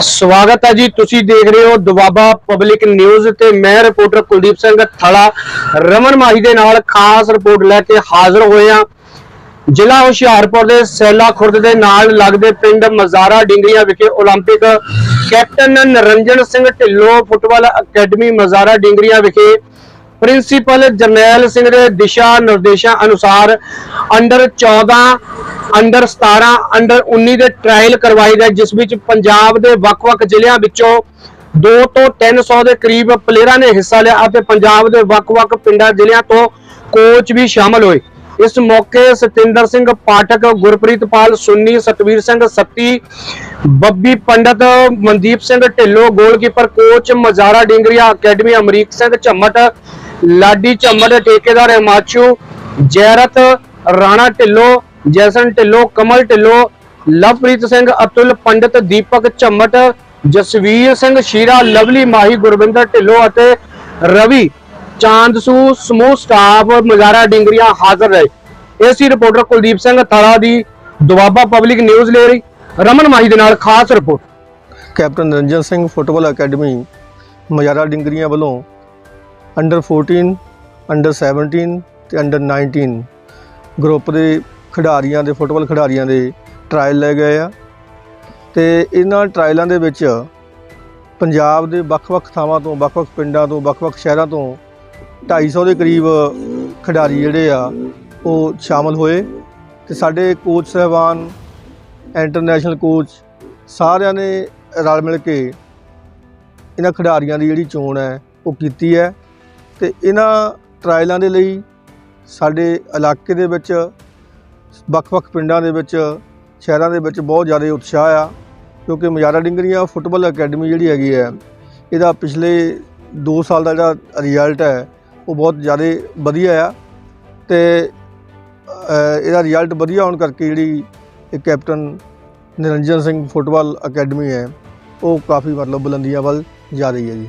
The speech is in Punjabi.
ਸਵਾਗਤ ਹੈ ਜੀ ਤੁਸੀਂ ਦੇਖ ਰਹੇ ਹੋ ਦੁਆਬਾ ਪਬਲਿਕ ਨਿਊਜ਼ ਤੇ ਮੈਂ ਰਿਪੋਰਟਰ ਕੁਲਦੀਪ ਸਿੰਘ ਥਲਾ ਰਮਨ ਮਾਹੀ ਦੇ ਨਾਲ ਖਾਸ ਰਿਪੋਰਟ ਲੈ ਕੇ ਹਾਜ਼ਰ ਹੋਏ ਹਾਂ ਜ਼ਿਲ੍ਹਾ ਹੁਸ਼ਿਆਰਪੁਰ ਦੇ ਸੈਲਾ ਖੁਰਦ ਦੇ ਨਾਲ ਲੱਗਦੇ ਪਿੰਡ ਮਜ਼ਾਰਾ ਡਿੰਗਰੀਆਂ ਵਿਖੇ 올림픽 captain Niranjan Singh Dhillon football academy Mazara Dingrian ਵਿਖੇ ਪ੍ਰਿੰਸੀਪਲ ਜਰਨੈਲ ਸਿੰਘ ਦੇ ਦਿਸ਼ਾ ਨਿਰਦੇਸ਼ਾਂ ਅਨੁਸਾਰ ਅੰਡਰ 14 ਅੰਡਰ 17 ਅੰਡਰ 19 ਦੇ ਟ੍ਰਾਇਲ ਕਰਵਾਏ ਗਏ, ਜਿਸ ਵਿੱਚ ਪੰਜਾਬ ਦੇ ਵੱਖ-ਵੱਖ ਜ਼ਿਲ੍ਹਿਆਂ ਵਿੱਚੋਂ 2 ਤੋਂ 300 ਦੇ ਕਰੀਬ ਪਲੇਅਰਾਂ ਨੇ ਹਿੱਸਾ ਲਿਆ ਅਤੇ ਪੰਜਾਬ ਦੇ ਵੱਖ-ਵੱਖ ਪਿੰਡਾਂ, ਜ਼ਿਲ੍ਹਿਆਂ ਤੋਂ ਕੋਚ ਵੀ ਸ਼ਾਮਲ ਹੋਏ। ਇਸ ਮੌਕੇ Satinder Singh Pathak, Gurpreet Pal, Sunny, Satvir Singh Satti, Babbi Pandit, Mandeep Singh Dhillon goalkeeper coach Mazara Dingria academy Amrik Singh Jhammat Ladi Jhammat ਠੇਕੇਦਾਰ ਹਿਮਾਚੂ ਜੈਰਤ ਰਾਣਾ ਢਿੱਲੋਂ, ਜੈਸਨ ਢਿੱਲੋਂ, ਕਮਲ ਢਿੱਲੋਂ, ਲਵਪ੍ਰੀਤ ਸਿੰਘ ਅਤੁਲ, ਪੰਡਤ ਦੀਪਕ ਝੰਮਟ, ਜਸਵੀਰ ਸਿੰਘ ਸ਼ੀਰਾ, ਲਵਲੀ ਮਾਹੀ, ਗੁਰਵਿੰਦਰ ਢਿੱਲੋਂ ਅਤੇ ਰਵੀ ਚਾਂਦਸੂ ਸਮੂਹ ਸਟਾਫ ਮਜ਼ਾਰਾ ਡਿੰਗਰੀਆਂ ਹਾਜ਼ਰ ਰਹੇ। ਏਸੀ ਰਿਪੋਰਟਰ ਕੁਲਦੀਪ ਸਿੰਘ ਥਾਲਾ ਦੀ ਦੁਆਬਾ ਪਬਲਿਕ ਨਿਊਜ਼ ਲੈ ਰਹੀ ਰਮਨ ਮਾਹੀ ਦੇ ਨਾਲ ਖਾਸ report. Captain Niranjan Singh football academy Majara Dingrian ਵੱਲੋਂ ਅੰਡਰ 14 ਅੰਡਰ 17 ਤੇ ਅੰਡਰ 19 ਗਰੁੱਪ ਦੇ ਖਿਡਾਰੀਆਂ ਦੇ, ਫੁੱਟਬਾਲ ਖਿਡਾਰੀਆਂ ਦੇ ਟਰਾਇਲ ਲਏ ਗਏ ਆ। ਤੇ ਇਹਨਾਂ ਟਰਾਇਲਾਂ ਦੇ ਵਿੱਚ ਪੰਜਾਬ ਦੇ ਵੱਖ-ਵੱਖ ਥਾਵਾਂ ਤੋਂ, ਵੱਖ-ਵੱਖ ਪਿੰਡਾਂ ਤੋਂ, ਵੱਖ-ਵੱਖ ਸ਼ਹਿਰਾਂ ਤੋਂ 250 ਦੇ ਕਰੀਬ ਖਿਡਾਰੀ ਜਿਹੜੇ ਆ, ਉਹ ਸ਼ਾਮਲ ਹੋਏ। ਤੇ ਸਾਡੇ ਕੋਚ ਸਹਿਬਾਨ ਇੰਟਰਨੈਸ਼ਨਲ ਕੋਚ ਸਾਰਿਆਂ ਨੇ ਰਲ ਮਿਲ ਕੇ ਇਹਨਾਂ ਖਿਡਾਰੀਆਂ ਦੀ ਜਿਹੜੀ ਚੋਣ ਹੈ, ਉਹ ਕੀਤੀ ਹੈ। ਤੇ ਇਹਨਾਂ ਟਰਾਇਲਾਂ ਦੇ ਲਈ ਸਾਡੇ ਇਲਾਕੇ ਦੇ ਵਿੱਚ, ਵੱਖ-ਵੱਖ ਪਿੰਡਾਂ ਦੇ ਵਿੱਚ, ਸ਼ਹਿਰਾਂ ਦੇ ਵਿੱਚ ਬਹੁਤ ਜ਼ਿਆਦਾ ਉਤਸ਼ਾਹ ਆ, ਕਿਉਂਕਿ ਮਜਾਰਾ ਡਿੰਗਰੀਆਂ ਫੁੱਟਬਾਲ ਅਕੈਡਮੀ ਜਿਹੜੀ ਹੈਗੀ ਹੈ, ਇਹਦਾ ਪਿਛਲੇ 2 ਸਾਲ ਦਾ ਜਿਹੜਾ ਰਿਜ਼ਲਟ ਹੈ, ਉਹ ਬਹੁਤ ਜ਼ਿਆਦਾ ਵਧੀਆ ਆ ਤੇ ਇਹਦਾ ਰਿਜ਼ਲਟ ਵਧੀਆ ਹੋਣ ਕਰਕੇ ਜਿਹੜੀ ਇਹ captain Niranjan Singh football academy ਹੈ, ਉਹ ਕਾਫੀ ਮਤਲਬ ਬੁਲੰਦੀਆਂ ਵੱਲ ਜਾ ਰਹੀ ਹੈ ਜੀ।